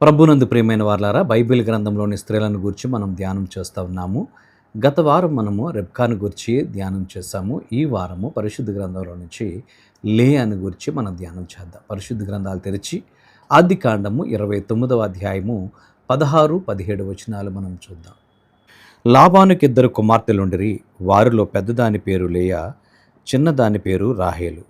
ప్రభునందు ప్రియమైన వార్లారా బైబిల్ గ్రంథంలోని స్త్రీలను గురించి మనం ధ్యానం చేస్తూ ఉన్నాము. గత వారం మనము రెబ్కాను గురించి ధ్యానం చేస్తాము ఈ వారము పరిశుద్ధ గ్రంథంలో నుంచి లే అని గురించి మనం ధ్యానం చేద్దాం. పరిశుద్ధ గ్రంథాలు తెరిచి ఆది కాండము ఇరవై తొమ్మిదవ అధ్యాయము పదహారు పదిహేడు వచనాలు మనం చూద్దాం. లాభానికి ఇద్దరు కుమార్తెలుండిరి వారిలో పెద్దదాని పేరు లేయ చిన్నదాని పేరు రాహేలు.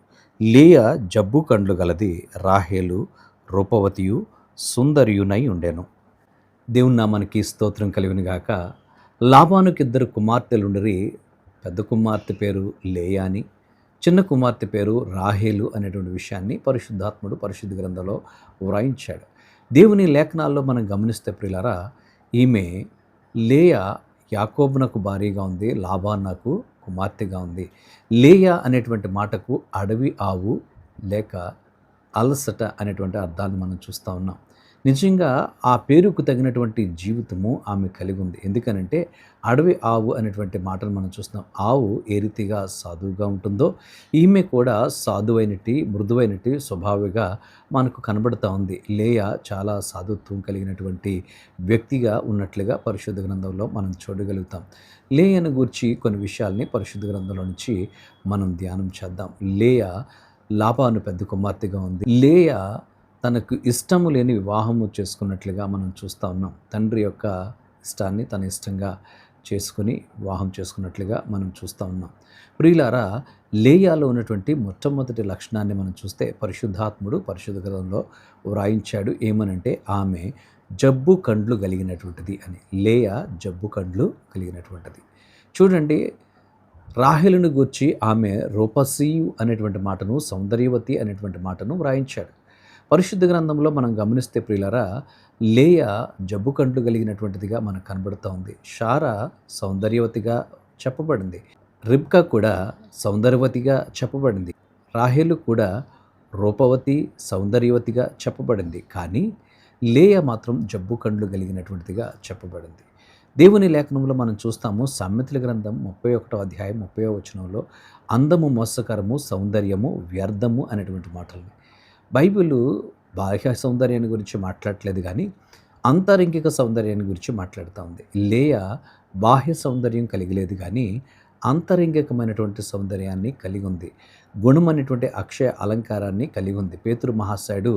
లేయ జబ్బు కండ్లు గలది రాహేలు రూపవతియు సుందరియునై ఉండెను. దేవుని నామానికి స్తోత్రం కలిగినగాక లాభానికి ఇద్దరు కుమార్తెలుండరి. పెద్ద కుమార్తె పేరు లేయాని చిన్న కుమార్తె పేరు రాహేలు అనేటువంటి విషయాన్ని పరిశుద్ధాత్ముడు పరిశుద్ధ గ్రంథంలో వ్రాయించాడు. దేవుని లేఖనాల్లో మనం గమనిస్తే ప్రిలారా ఈమె లేయ యాకోబునకు భారీగా ఉంది లాభాన్నకు కుమార్తెగా ఉంది. లేయ అనేటువంటి మాటకు అడవి ఆవు లేక అలసట అనేటువంటి అర్థాన్ని మనం చూస్తూ ఉన్నాం. నిజంగా ఆ పేరుకు తగినటువంటి జీవితము ఆమె కలిగి ఉంది. ఎందుకనంటే అడవి ఆవు అనేటువంటి మాటను మనం చూస్తున్నాం. ఆవు ఏ రీతిగా సాధువుగా ఉంటుందో ఈమె కూడా సాధువైనటి మృదువైనటి స్వభావిగా మనకు కనబడుతూ ఉంది. లేయ చాలా సాధుత్వం కలిగినటువంటి వ్యక్తిగా ఉన్నట్లుగా పరిశుద్ధ గ్రంథంలో మనం చూడగలుగుతాం. లేయను గూర్చి కొన్ని విషయాల్ని పరిశుద్ధ గ్రంథంలో నుంచి మనం ధ్యానం చేద్దాం. లేయ లాభాను పెద్ద కుమార్తెగా ఉంది. లేయ తనకు ఇష్టము లేని వివాహము చేసుకున్నట్లుగా మనం చూస్తూ ఉన్నాం. తండ్రి యొక్క ఇష్టాన్ని తన ఇష్టంగా చేసుకుని వివాహం చేసుకున్నట్లుగా మనం చూస్తూ ఉన్నాం. ప్రియులారా లేయాలో ఉన్నటువంటి మొట్టమొదటి లక్షణాన్ని మనం చూస్తే పరిశుద్ధాత్ముడు పరిశుద్ధ గ్రంథంలో వ్రాయించాడు. ఏమనంటే ఆమె జబ్బు కండ్లు కలిగినటువంటిది అని. లేయ జబ్బు కండ్లు కలిగినటువంటిది. చూడండి రాహెలను గూర్చి ఆమె రూపసీయు అనేటువంటి మాటను సౌందర్యవతి అనేటువంటి మాటను వ్రాయించాడు. పరిశుద్ధ గ్రంథంలో మనం గమనిస్తే ప్రియులరా లేయ జబ్బు కండ్లు కలిగినటువంటిదిగా మనకు కనబడుతూ ఉంది. షారా సౌందర్యవతిగా చెప్పబడింది. రిబ్కా కూడా సౌందర్యవతిగా చెప్పబడింది. రాహేలు కూడా రూపవతి సౌందర్యవతిగా చెప్పబడింది. కానీ లేయ మాత్రం జబ్బు కండ్లు కలిగినటువంటిదిగా చెప్పబడింది. దేవుని లేఖనంలో మనం చూస్తాము సమ్మెతుల గ్రంథం ముప్పై ఒకటో అధ్యాయం ముప్పై వచనంలో అందము మోసకరము సౌందర్యము వ్యర్థము అనేటువంటి మాటలు బైబిల్ బాహ్య సౌందర్యాన్ని గురించి మాట్లాడట్లేదు కానీ అంతరంగిక సౌందర్యాన్ని గురించి మాట్లాడుతూ ఉంది. లేయ బాహ్య సౌందర్యం కలిగలేదు కానీ అంతరంగికమైనటువంటి సౌందర్యాన్ని కలిగి ఉంది గుణం అనేటువంటి అక్షయ అలంకారాన్ని కలిగి ఉంది పేతురు మహాశయుడు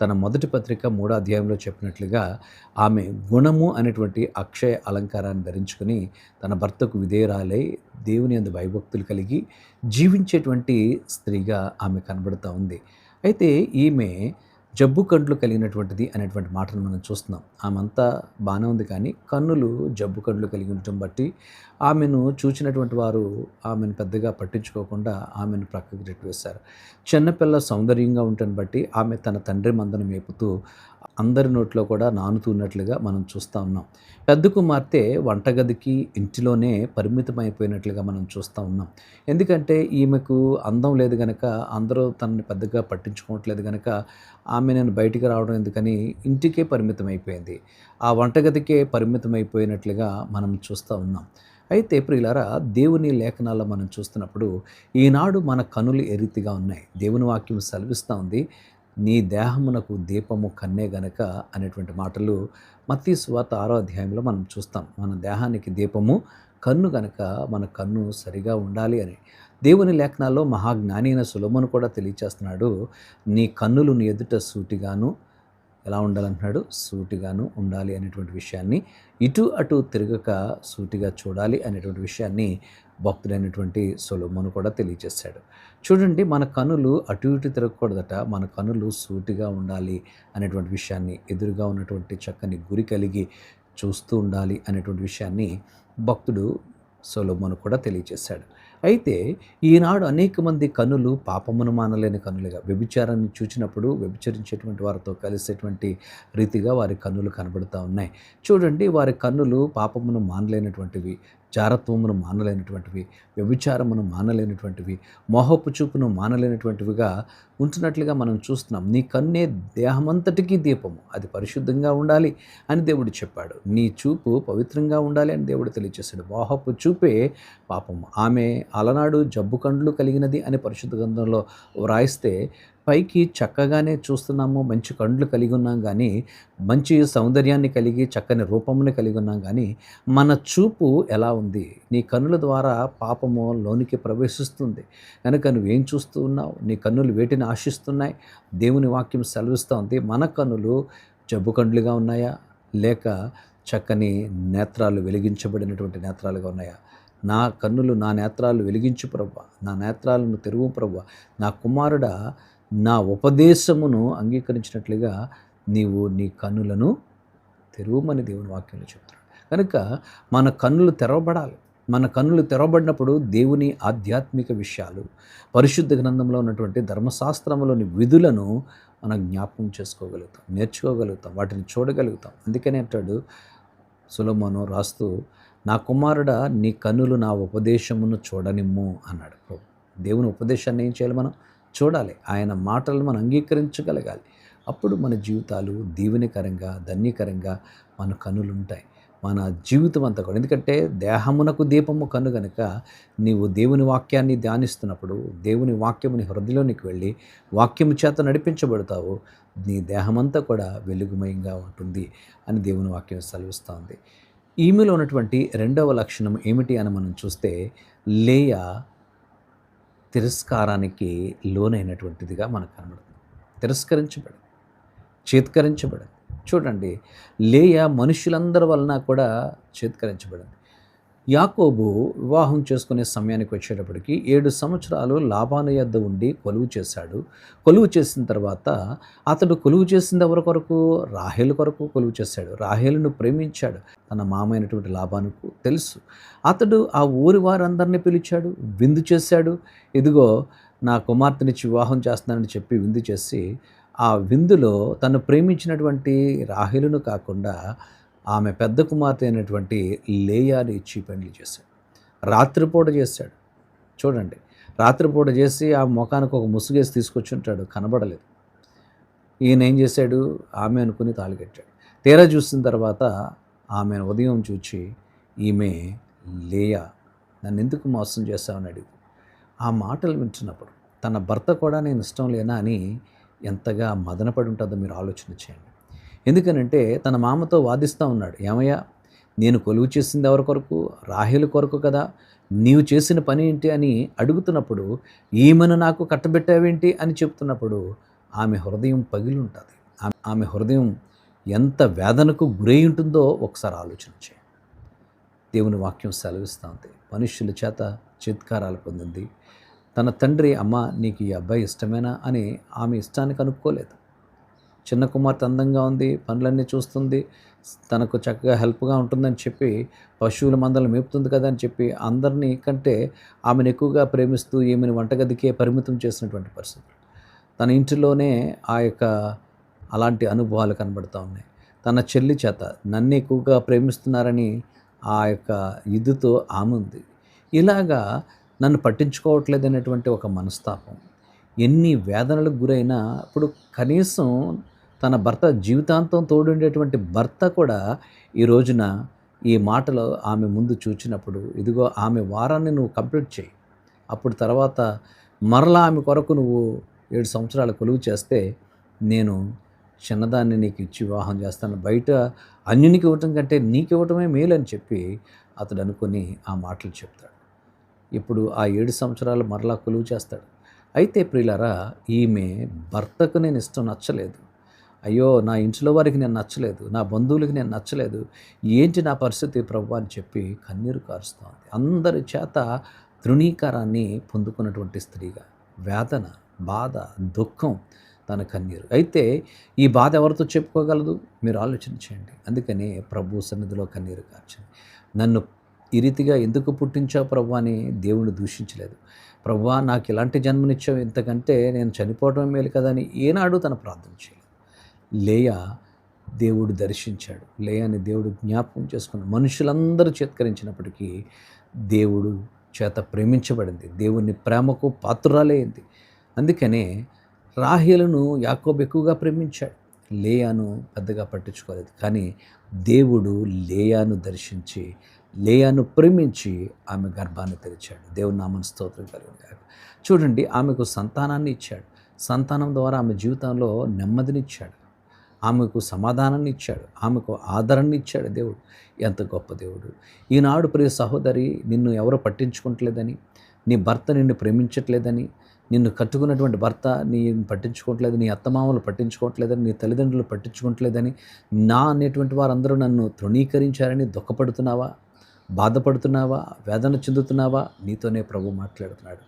తన మొదటి పత్రిక మూడో అధ్యాయంలో చెప్పినట్లుగా ఆమె గుణము అనేటువంటి అక్షయ అలంకారాన్ని ధరించుకుని తన భర్తకు విధేయురాలై దేవుని అందు భయభక్తులు కలిగి జీవించేటువంటి స్త్రీగా ఆమె కనబడుతూ ఉంది. అయితే ఈమె జబ్బు కండ్లు కలిగినటువంటిది అనేటువంటి మాటను మనం చూస్తున్నాం. ఆమె అంతా బాగానే ఉంది కానీ కన్నులు జబ్బు కండ్లు కలిగి ఉండటం బట్టి ఆమెను చూచినటువంటి వారు ఆమెను పెద్దగా పట్టించుకోకుండా ఆమెను ప్రక్కకి నెట్టివేశారు. చిన్నపిల్ల సౌందర్యంగా ఉండటం బట్టి ఆమె తన తండ్రి మందను మేపుతూ అందరి నోట్లో కూడా నానుతున్నట్లుగా మనం చూస్తూ ఉన్నాం. పెద్ద కుమార్తె వంటగదికి ఇంటిలోనే పరిమితమైపోయినట్లుగా మనం చూస్తూ ఉన్నాం. ఎందుకంటే ఈమెకు అందం లేదు కనుక అందరూ తనని పెద్దగా పట్టించుకోవట్లేదు కనుక ఆమె నేను బయటికి రావడం ఎందుకని ఇంటికే పరిమితం అయిపోయింది ఆ వంటగదికే పరిమితం అయిపోయినట్లుగా మనం చూస్తూ ఉన్నాం. అయితే ప్రియులారా దేవుని లేఖనాల్లో మనం చూస్తున్నప్పుడు ఈనాడు మన కనులు ఎరితిగా ఉన్నాయి? దేవుని వాక్యం సెలవిస్తూ ఉంది నీ దేహమునకు దీపము కన్నే గనక అనేటువంటి మాటలు మత్తి స్వాత ఆరో అధ్యాయంలో మనం చూస్తాం. మన దేహానికి దీపము కన్ను గనక మన కన్ను సరిగా ఉండాలి అని. దేవుని లేఖనాల్లో మహాజ్ఞాని అయిన సులభను కూడా తెలియచేస్తున్నాడు నీ కన్నులు నీ ఎదుట సూటిగాను ఎలా ఉండాలంటున్నాడు? సూటిగాను ఉండాలి అనేటువంటి విషయాన్ని ఇటు అటు తిరగక సూటిగా చూడాలి అనేటువంటి విషయాన్ని భక్తుడైనటువంటి సొలొమోను కూడా తెలియజేశాడు. చూడండి మన కనులు అటు ఇటు తిరగకూడదట. మన కనులు సూటిగా ఉండాలి అనేటువంటి విషయాన్ని ఎదురుగా ఉన్నటువంటి చక్కని గురి కలిగి చూస్తూ ఉండాలి అనేటువంటి విషయాన్ని భక్తుడు సొలొమోను కూడా తెలియజేశాడు. అయితే ఈనాడు అనేక మంది కనులు పాపమును మానలేని కనులుగా వ్యభిచారాన్ని చూచినప్పుడు వ్యభిచరించేటువంటి వారితో కలిసేటువంటి రీతిగా వారి కన్నులు కనబడుతూ ఉన్నాయి. చూడండి వారి కన్నులు పాపమును మానలేనటువంటివి. జారత్వమును మానలేనటువంటివి వ్యభిచారమును మానలేనటువంటివి మోహపు చూపును మానలేనటువంటివిగా ఉంటున్నట్లుగా మనం చూస్తున్నాం. నీ కన్నే దేహమంతటికీ దీపము. అది పరిశుద్ధంగా ఉండాలి అని దేవుడు చెప్పాడు. నీ చూపు పవిత్రంగా ఉండాలి అని దేవుడు తెలియజేశాడు మోహపు చూపే పాపము. ఆమె అలనాడు జబ్బు కండ్లు కలిగినది అని పరిశుద్ధ గ్రంథంలో వ్రాయిస్తే పైకి చక్కగానే చూస్తున్నాము మంచి కండ్లు కలిగి ఉన్నాం కానీ మంచి సౌందర్యాన్ని కలిగి చక్కని రూపమును కలిగి ఉన్నాం కానీ మన చూపు ఎలా ఉంది? నీ కన్నుల ద్వారా పాపము లోనికి ప్రవేశిస్తుంది. కనుక నువ్వేం చూస్తూ ఉన్నావు? నీ కన్నులు వేటిని ఆశిస్తున్నాయి? దేవుని వాక్యం సెలవిస్తూ ఉంది మన కన్నులు జబ్బు కండ్లుగా ఉన్నాయా? లేక చక్కని నేత్రాలు వెలిగించబడినటువంటి నేత్రాలుగా ఉన్నాయా? నా కన్నులు నా నేత్రాలు వెలిగించు ప్రభు. నా నేత్రాలను తెరువు ప్రభు. నా కుమారుడ నా ఉపదేశమును అంగీకరించినట్లుగా నీవు నీ కన్నులను తెరువమని దేవుని వాక్యంలో చెప్తున్నాడు. కనుక మన కన్నులు తెరవబడాలి. మన కన్నులు తెరవబడినప్పుడు దేవుని ఆధ్యాత్మిక విషయాలు పరిశుద్ధ గ్రంథంలో ఉన్నటువంటి ధర్మశాస్త్రంలోని విధులను మనం జ్ఞాపకం చేసుకోగలుగుతాం నేర్చుకోగలుగుతాం వాటిని చూడగలుగుతాం. అందుకనే అంటాడు సులమోను రాస్తూ నా కుమారుడా నీ కన్నులు నా ఉపదేశమును చూడనిమ్ము అన్నాడు దేవుని ఉపదేశాన్ని ఏం చేయాలి మనం? చూడాలి. ఆయన మాటలను మనం అంగీకరించగలగాలి. అప్పుడు మన జీవితాలు దీవెనకరంగా ధన్యకరంగా మన కనులుంటాయి ఉంటాయి మన జీవితం అంతా కూడా. ఎందుకంటే దేహమునకు దీపము కను కనుక నీవు దేవుని వాక్యాన్ని ధ్యానిస్తున్నప్పుడు దేవుని వాక్యముని హృదయలోనికి వెళ్ళి వాక్యము చేత నడిపించబడతావు నీ దేహమంతా కూడా వెలుగుమయంగా ఉంటుంది అని దేవుని వాక్యం సెలవిస్తూ ఉంది. ఈమెలో ఉన్నటువంటి రెండవ లక్షణం ఏమిటి అని మనం చూస్తే లేయ తిరస్కారానికి లోనైనటువంటిదిగా మనకు కనబడుతుంది. తిరస్కరించబడి చేత్కరించబడింది. చూడండి లేయ మనుషులందరి వలన కూడా చేత్కరించబడింది. యాకోబు వివాహం చేసుకునే సమయానికి వచ్చేటప్పటికి ఏడు సంవత్సరాలు లాభాన యొద్ద ఉండి కొలువు చేశాడు. కొలువు చేసిన తర్వాత అతడు కొలువు చేసింది ఎవరి కొరకు? రాహేలు కొరకు కొలువు చేశాడు. రాహేలును ప్రేమించాడు. తన మామైనటువంటి లాభానికి తెలుసు. అతడు ఆ ఊరి వారందరినీ పిలిచాడు. విందు చేశాడు. ఇదిగో నా కుమార్తెనిచ్చి వివాహం చేస్తున్నానని చెప్పి విందు చేసి ఆ విందులో తను ప్రేమించినటువంటి రాహేలును కాకుండా ఆమె పెద్ద కుమార్తె అయినటువంటి లేయాని ఇచ్చి పెళ్ళి చేశాడు. రాత్రిపూట చేశాడు. చూడండి రాత్రిపూట చేసి ఆ ముఖానికి ఒక ముసుగేసి తీసుకొచ్చి ఉంటాడు కనబడలేదు. ఈయన ఏం చేశాడు? ఆమె అనుకుని తాళికెట్టాడు తీరా చూసిన తర్వాత ఆమె ఉదయం చూచి ఈమె లేయా? నన్ను ఎందుకు మోసం చేస్తామని అడిగి ఆ మాటలు వింటున్నప్పుడు తన భర్త కూడా నేను ఇష్టం లేనా అని ఎంతగా మదనపడి ఉంటుందో మీరు ఆలోచన చేయండి. ఎందుకనంటే తన మామతో వాదిస్తూ ఉన్నాడు. ఏమయ్యా నేను కొలువు చేసింది ఎవరి కొరకు? రాహేలు కొరకు కదా. నీవు చేసిన పని ఏంటి అని అడుగుతున్నప్పుడు ఈమెను నాకు కట్టబెట్టావేంటి అని చెప్తున్నప్పుడు ఆమె హృదయం పగిలి ఉంటుంది ఆమె హృదయం ఎంత వేదనకు గురై ఉంటుందో ఒకసారి ఆలోచన చేయండి దేవుని వాక్యం సెలవిస్తూ ఉంది. మనుష్యుల చేత చిత్కారాలు పొందింది. తన తండ్రి అమ్మ నీకు ఈ అబ్బాయి ఇష్టమేనా? అని ఆమె ఇష్టానికి అనుకోలేదు చిన్న కుమార్తె అందంగా ఉంది పనులన్నీ చూస్తుంది తనకు చక్కగా హెల్ప్గా ఉంటుందని చెప్పి పశువుల మందలు మేపుతుంది కదా అని చెప్పి అందరినీ కంటే ఆమెను ఎక్కువగా ప్రేమిస్తూ ఈమెను వంటగదికే పరిమితం చేసినటువంటి పరిస్థితులు. తన ఇంటిలోనే ఆ యొక్క అలాంటి అనుభవాలు కనబడుతూ ఉన్నాయి. తన చెల్లి చేత నన్ను ఎక్కువగా ప్రేమిస్తున్నారని ఆ యొక్క ఇదితో ఆమె ఉంది. ఇలాగా నన్ను పట్టించుకోవట్లేదు అనేటువంటి ఒక మనస్తాపం. ఎన్ని వేదనలకు గురైనా ఇప్పుడు కనీసం తన భర్త జీవితాంతం తోడుండేటువంటి భర్త కూడా ఈ రోజున ఈ మాటలు ఆమె ముందు చూచినప్పుడు ఇదిగో ఆమె వారాన్ని నువ్వు కంప్లీట్ చేయి. అప్పుడు తర్వాత మరలా ఆమె కొరకు నువ్వు ఏడు సంవత్సరాలు కొలువు చేస్తే నేను చిన్నదాన్ని నీకు ఇచ్చి వివాహం చేస్తాను. బయట అన్యునికి ఇవ్వటం కంటే నీకు ఇవ్వటమే మేలు అని చెప్పి అతడు అనుకొని ఆ మాటలు చెప్తాడు. ఇప్పుడు ఆ ఏడు సంవత్సరాలు మరలా కొలువు చేస్తాడు. అయితే ప్రియులారా ఈమె భర్తకు నేను ఇష్టం నచ్చలేదు. అయ్యో నా ఇంట్లో వారికి నేను నచ్చలేదు నా బంధువులకి నేను నచ్చలేదు ఏంటి నా పరిస్థితి ప్రభు అని చెప్పి కన్నీరు కారుస్తోంది. అందరి చేత తృణీకారాన్ని పొందుకున్నటువంటి స్త్రీగా వేదన బాధ దుఃఖం తన కన్నీరు. అయితే ఈ బాధ ఎవరితో చెప్పుకోగలదు? మీరు ఆలోచన చేయండి. అందుకని ప్రభు సన్నిధిలో కన్నీరు కార్చండి నన్ను ఈ రీతిగా ఎందుకు పుట్టించావు ప్రభు అని దేవుని దూషించలేదు. ప్రభు నాకు ఇలాంటి జన్మనిచ్చావు ఇంతకంటే నేను చనిపోవడం మేలు కదా అని ఏనాడు తన ప్రార్థన చేయలేదు. లేయా దేవుడు దర్శించాడు. లేయాని దేవుడు జ్ఞాపకం చేసుకున్న మనుషులందరూ చేత్కరించినప్పటికీ దేవుడు చేత ప్రేమించబడింది. దేవుని ప్రేమకు పాత్రురాలైంది అందుకనే రాహిలను యాకోబ్ ఎక్కువగా ప్రేమించాడు. లేయాను పెద్దగా పట్టించుకోలేదు. కానీ దేవుడు లేయాను దర్శించి లేయాను ప్రేమించి ఆమె గర్భాన్ని తెరిచాడు. దేవుని నామని స్తోత్రం కలిగిన చూడండి ఆమెకు సంతానాన్ని ఇచ్చాడు. సంతానం ద్వారా ఆమె జీవితంలో నెమ్మదినిచ్చాడు ఆమెకు సమాధానాన్ని ఇచ్చాడు. ఆమెకు ఆదరణ ఇచ్చాడు దేవుడు. ఎంత గొప్ప దేవుడు. ఈనాడు ప్రియ సహోదరి నిన్ను ఎవరు పట్టించుకోవట్లేదని నీ భర్త నిన్ను ప్రేమించట్లేదని నిన్ను కట్టుకున్నటువంటి భర్త నీ పట్టించుకోవట్లేదు నీ అత్తమామలు పట్టించుకోవట్లేదని నీ తల్లిదండ్రులు పట్టించుకోవట్లేదని నా అనేటువంటి వారందరూ నన్ను తృణీకరించారని దుఃఖపడుతున్నావా? బాధపడుతున్నావా? వేదన చెందుతున్నావా? నీతోనే ప్రభు మాట్లాడుతున్నాడు.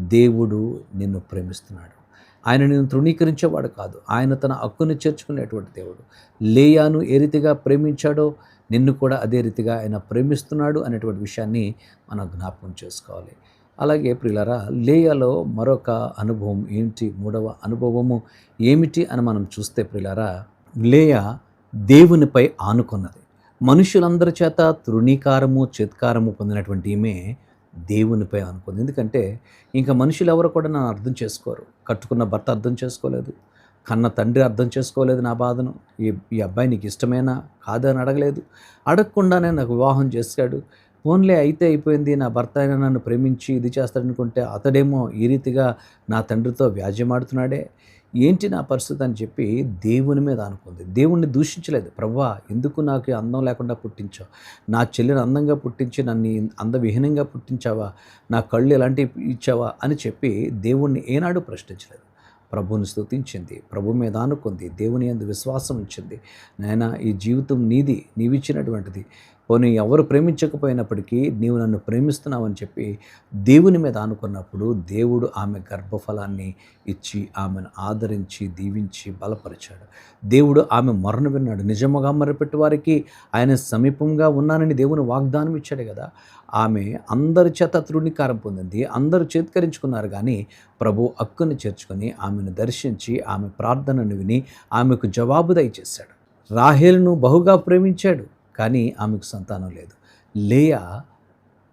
దేవుడు నిన్ను ప్రేమిస్తున్నాడు. ఆయన నేను తృణీకరించేవాడు కాదు. ఆయన తన హక్కును చేర్చుకునేటువంటి దేవుడు. లేయాను ఏ రీతిగా ప్రేమించాడో నిన్ను కూడా అదే రీతిగా ఆయన ప్రేమిస్తున్నాడు అనేటువంటి విషయాన్ని మనం జ్ఞాపకం చేసుకోవాలి. అలాగే ప్రియులరా లేయలో మరొక అనుభవం ఏంటి? మూడవ అనుభవము ఏమిటి అని మనం చూస్తే ప్రియులరా లేయ దేవునిపై ఆనుకున్నది. మనుషులందరి చేత తృణీకారము చేత్కారము పొందినటువంటి ఈమె దేవునిపై అనుకుంది ఎందుకంటే ఇంకా మనుషులు ఎవరు కూడా నన్ను అర్థం చేసుకోరు. కట్టుకున్న భర్త అర్థం చేసుకోలేదు. కన్న తండ్రి అర్థం చేసుకోలేదు నా బాధను. ఈ ఈ అబ్బాయి నీకు ఇష్టమేనా? కాదని అడగలేదు. అడగకుండానే నాకు వివాహం చేశాడు. ఫోన్లే అయితే అయిపోయింది. నా భర్త అయినా నన్ను ప్రేమించి ఇది చేస్తాడనుకుంటే అతడేమో ఈ రీతిగా నా తండ్రితో వ్యాజ్యమాడుతున్నాడే. ఏంటి నా పరిస్థితి అని చెప్పి దేవుని మీద అనుకుంది. దేవుణ్ణి దూషించలేదు. ప్రవ్వా ఎందుకు నాకు అందం లేకుండా పుట్టించావు? నా చెల్లిని అందంగా పుట్టించి నన్ను అందవిహీనంగా పుట్టించావా? నా కళ్ళు ఎలాంటివి ఇచ్చావా? అని చెప్పి దేవుణ్ణి ఏనాడు ప్రశ్నించలేదు. ప్రభువుని స్తుతించింది. ప్రభు మీద ఆనుకుంది. దేవుని అందు విశ్వాసం ఇచ్చింది నాయన ఈ జీవితం నీది. నీవిచ్చినటువంటిది. పోనీ ఎవరు ప్రేమించకపోయినప్పటికీ నీవు నన్ను ప్రేమిస్తున్నావని చెప్పి దేవుని మీద ఆనుకున్నప్పుడు దేవుడు ఆమె గర్భఫలాన్ని ఇచ్చి ఆమెను ఆదరించి దీవించి బలపరిచాడు. దేవుడు ఆమె మరణ విన్నాడు. నిజముగా మరపెట్టి వారికి ఆయన సమీపంగా ఉన్నానని దేవుని వాగ్దానం ఇచ్చాడు కదా. ఆమె అందరి చేత తృణీకారం పొందింది అందరూ చేత్కరించుకున్నారు కానీ ప్రభు హక్కుని చేర్చుకొని ఆమెను దర్శించి ఆమె ప్రార్థనను విని ఆమెకు జవాబు దయచేశాడు. రాహేల్ను బహుగా ప్రేమించాడు. కానీ ఆమెకు సంతానం లేదు. లేయా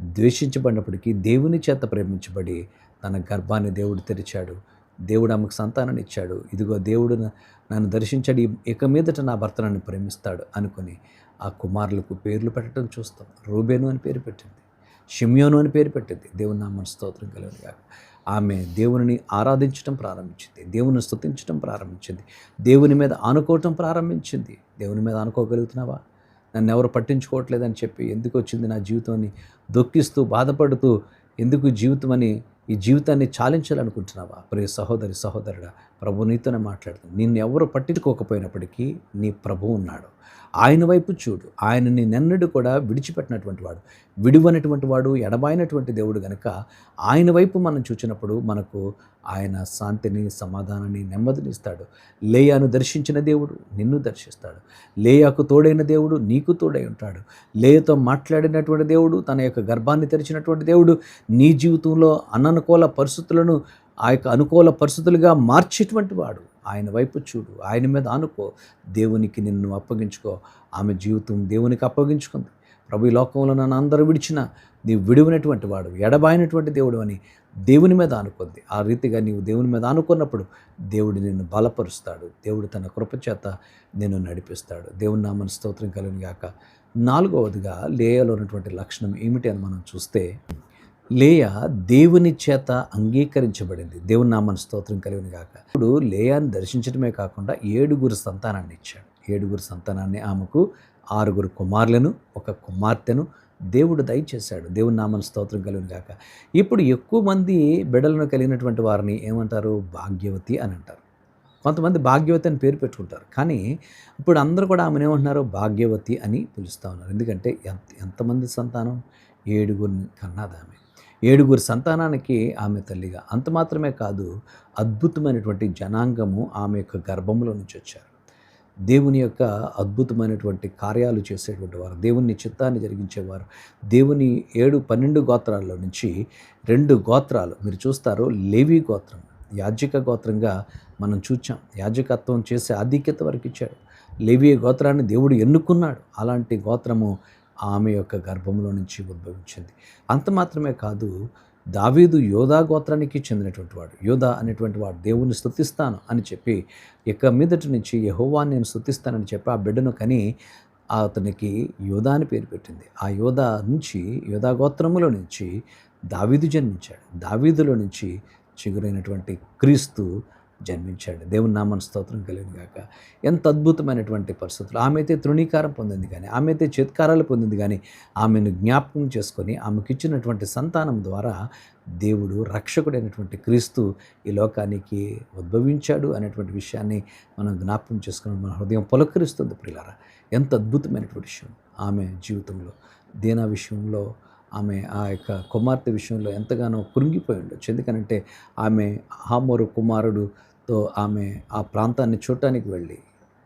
ద్వేషించబడినప్పటికీ దేవుని చేత ప్రేమించబడి తన గర్భాన్ని దేవుడు తెరిచాడు. దేవుడు ఆమెకు సంతానాన్ని ఇచ్చాడు. ఇదిగో దేవుడు నన్ను దర్శించాడు ఇక మీదట నా భర్త నన్ను ప్రేమిస్తాడు అనుకుని ఆ కుమారులకు పేర్లు పెట్టడం చూస్తాం. రూబేను అని పేరు పెట్టింది. షిమ్యోను అని పేరు పెట్టింది. దేవుని నామన స్తోత్రం కలిగినగా ఆమె దేవుని ఆరాధించడం ప్రారంభించింది. దేవుని స్థుతించడం ప్రారంభించింది. దేవుని మీద ఆనుకోవటం ప్రారంభించింది. దేవుని మీద ఆనుకోగలుగుతున్నావా? నన్ను ఎవరు పట్టించుకోవట్లేదని చెప్పి ఎందుకు వచ్చింది నా జీవితాన్ని దుఃఖిస్తూ బాధపడుతూ ఎందుకు జీవితం అని ఈ జీవితాన్ని చాలించాలనుకుంటున్నావా? ప్రియ సహోదరి సహోదరుడా ప్రభు నీతోనే మాట్లాడుతుంది నిన్ను ఎవరు పట్టించుకోకపోయినప్పటికీ నీ ప్రభు ఉన్నాడు. ఆయన వైపు చూడు. ఆయనని నెన్నడు కూడా విడిచిపెట్టినటువంటి వాడు. విడువనటువంటి వాడు ఎడబాయినటువంటి దేవుడు గనక ఆయన వైపు మనం చూచినప్పుడు మనకు ఆయన శాంతిని సమాధానాన్ని నెమ్మదిని ఇస్తాడు. లేయాను దర్శించిన దేవుడు నిన్ను దర్శిస్తాడు. లేయాకు తోడైన దేవుడు నీకు తోడై ఉంటాడు. లేయతో మాట్లాడినటువంటి దేవుడు తన యొక్క గర్భాన్ని తెరిచినటువంటి దేవుడు నీ జీవితంలో అననుకూల పరిస్థితులను ఆ యొక్క అనుకూల పరిస్థితులుగా మార్చేటువంటి వాడు. ఆయన వైపు చూడు ఆయన మీద అనుకో దేవునికి నిన్ను అప్పగించుకో. ఆమె జీవితం దేవునికి అప్పగించుకుంది. ప్రభు ఈ లోకంలో నన్ను అందరూ విడిచిన నీవు విడివినటువంటి వాడు ఎడబాయినటువంటి దేవుడు అని దేవుని మీద అనుకుంది ఆ రీతిగా నీవు దేవుని మీద అనుకున్నప్పుడు దేవుడు నిన్ను బలపరుస్తాడు. దేవుడు తన కృపచేత నిన్ను నడిపిస్తాడు. దేవుని నామని స్తోత్రం కలిగిన గాక. నాలుగవదిగా లేయలో ఉన్నటువంటి లక్షణం ఏమిటి అని మనం చూస్తే లేయ దేవుని చేత అంగీకరించబడింది. దేవుని నామని స్తోత్రం కలిగిన కాక ఇప్పుడు లేయాని దర్శించడమే కాకుండా ఏడుగురు సంతానాన్ని ఇచ్చాడు. ఏడుగురు సంతానాన్ని ఆమెకు ఆరుగురు కుమారులను ఒక కుమార్తెను దేవుడు దయచేశాడు. దేవుని నామని స్తోత్రం కలిగిన కాక ఇప్పుడు ఎక్కువ మంది బిడలను కలిగినటువంటి వారిని ఏమంటారు? భాగ్యవతి అని అంటారు. కొంతమంది భాగ్యవతి అని పేరు పెట్టుకుంటారు. కానీ ఇప్పుడు అందరూ కూడా ఆమెను ఏమంటున్నారు? భాగ్యవతి అని పిలుస్తూ ఉన్నారు. ఎందుకంటే ఎంత ఎంతమంది సంతానం? ఏడుగురిని కన్నది ఏడుగురు సంతానానికి ఆమె తల్లిగా. అంత మాత్రమే కాదు అద్భుతమైనటువంటి జనాంగము ఆమె యొక్క గర్భంలో నుంచి వచ్చారు. దేవుని యొక్క అద్భుతమైనటువంటి కార్యాలు చేసేటువంటి వారు దేవుని చిత్తాన్ని జరిగించేవారు. దేవుని ఏడు పన్నెండు గోత్రాల్లో నుంచి రెండు గోత్రాలు మీరు చూస్తారు లేవి గోత్రం యాజ్జిక గోత్రంగా మనం చూచాం. యాజకత్వం చేసే ఆధిక్యత వరకు ఇచ్చాడు. లేవి గోత్రాన్ని దేవుడు ఎన్నుకున్నాడు. అలాంటి గోత్రము ఆమె యొక్క గర్భంలో నుంచి ఉద్భవించింది. అంత మాత్రమే కాదు దావీదు యోధా గోత్రానికి చెందినటువంటి వాడు. యోధా అనేటువంటి వాడు దేవుని స్థుతిస్తాను అని చెప్పి ఇక మీదటి నుంచి యహోవాన్ని నేను స్థుతిస్తానని చెప్పి ఆ బిడ్డను కని అతనికి యోధా అని పేరు పెట్టింది. ఆ యోధా నుంచి యోధా గోత్రములో నుంచి దావీదు జన్మించాడు. దావీదులో నుంచి చిగురైనటువంటి క్రీస్తు జన్మించాడు. దేవుని నామన స్తోత్రం కలిగిన కాక ఎంత అద్భుతమైనటువంటి పరిస్థితులు. ఆమె అయితే తృణీకారం పొందింది కానీ ఆమె అయితే చేత్కారాలు పొందింది కానీ ఆమెను జ్ఞాపకం చేసుకొని ఆమెకి ఇచ్చినటువంటి సంతానం ద్వారా దేవుడు రక్షకుడైనటువంటి క్రీస్తు ఈ లోకానికి ఉద్భవించాడు అనేటువంటి విషయాన్ని మనం జ్ఞాపకం చేసుకుని మన హృదయం పులకరిస్తుంది ప్రిలారా ఎంత అద్భుతమైనటువంటి విషయం. ఆమె జీవితంలో దీనా విషయంలో ఆమె ఆ యొక్క కుమార్తె విషయంలో ఎంతగానో కృంగిపోయి ఉండొచ్చు. ఎందుకనంటే ఆమె హామోరు కుమారుడుతో ఆమె ఆ ప్రాంతాన్ని చూడటానికి వెళ్ళి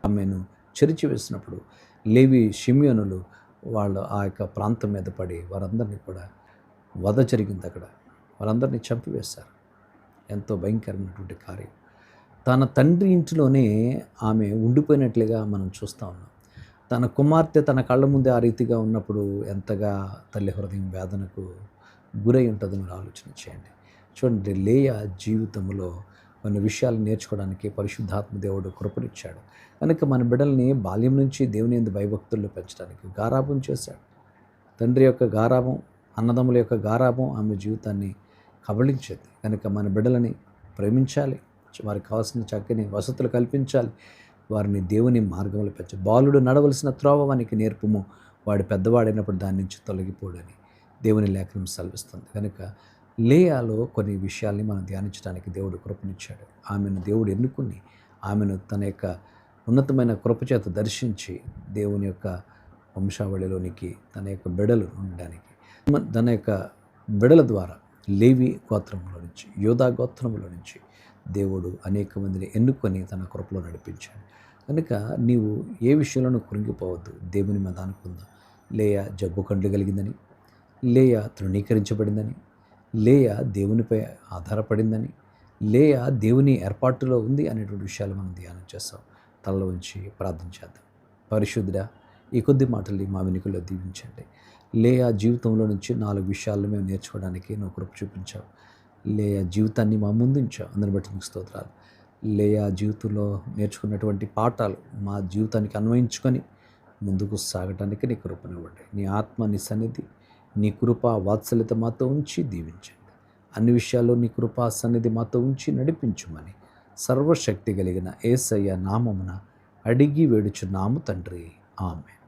ఆమెను చెరిచివేసినప్పుడు లేవి షిమియోనులు వాళ్ళు ఆ యొక్క ప్రాంతం మీద పడి వారందరినీ కూడా వధ జరిగింది అక్కడ. వారందరినీ చంపివేశారు. ఎంతో భయంకరమైనటువంటి కార్యం. తన తండ్రి ఇంటిలోనే ఆమె ఉండిపోయినట్లుగా మనం చూస్తూ ఉన్నాం. తన కుమార్తె తన కళ్ళ ముందే ఆ రీతిగా ఉన్నప్పుడు ఎంతగా తల్లి హృదయం వేదనకు గురై ఉంటుందో మీరు ఆలోచన చేయండి. చూడండి లేయ జీవితంలో కొన్ని విషయాలు నేర్చుకోవడానికి పరిశుద్ధాత్మ దేవుడు కృపనిచ్చాడు. కనుక మన బిడ్డల్ని బాల్యం నుంచి దేవుని ఎందు భయభక్తుల్లో పెంచడానికి గారాభం చేశాడు. తండ్రి యొక్క గారాభం అన్నదమ్ముల యొక్క గారాభం ఆమె జీవితాన్ని కబళించేది. కనుక మన బిడ్డలని ప్రేమించాలి. వారికి కావాల్సిన చక్కని వసతులు కల్పించాలి. వారిని దేవుని మార్గంలో పెంచ. బాలుడు నడవలసిన త్రోవ వానికి నేర్పుము. వాడు పెద్దవాడైనప్పుడు దాని నుంచి తొలగిపోడని దేవుని లేఖనం సెలవిస్తుంది. కనుక లేయాలో కొన్ని విషయాల్ని మనం ధ్యానించడానికి దేవుడు కృపనిచ్చాడు. ఆమెను దేవుడు ఎన్నుకుని ఆమెను తన యొక్క ఉన్నతమైన కృపచేత దర్శించి దేవుని యొక్క వంశావళిలోనికి తన యొక్క బిడలు ఉండడానికి తన యొక్క బిడల ద్వారా లేవి గోత్రంలో నుంచి యోధా గోత్రంలో నుంచి దేవుడు అనేక మందిని ఎన్నుకొని తన కృపలో నడిపించాడు. కనుక నీవు ఏ విషయంలోనూ కృంగిపోవద్దు. దేవుని మీద అనుకుందా లేయ జబ్బు కండ్లు కలిగిందని లేయ తృణీకరించబడిందని లేయ దేవునిపై ఆధారపడిందని లేయ దేవుని ఏర్పాటులో ఉంది అనేటువంటి విషయాలు మనం ధ్యానం చేస్తాం. తలలో ఉంచి ప్రార్థన చేద్దాం. పరిశుద్ధుడా ఈ కొద్ది మాటల్ని మా వెనుకల్లో దీవించండి. లేయ జీవితంలో నుంచి నాలుగు విషయాలను మేము నేర్చుకోవడానికి నువ్వు కృప చూపించావు. లేయ జీవితాన్ని మా ముందుంచావు. అందరిని బట్టి నీకు స్తోత్రాలు. లేయా జీవితంలో నేర్చుకున్నటువంటి పాఠాలు మా జీవితానికి అన్వయించుకొని ముందుకు సాగటానికి నీ కృపనివ్వండి నీ ఆత్మ నీ సన్నిధి నీ కృప వాత్సల్యత మాతో ఉంచి దీవించండి. అన్ని విషయాల్లో నీ కృపా సన్నిధి మాతో ఉంచి నడిపించుమని సర్వశక్తి కలిగిన ఏసయ్య నామమున అడిగి వేడుచున్నాము తండ్రి. ఆమె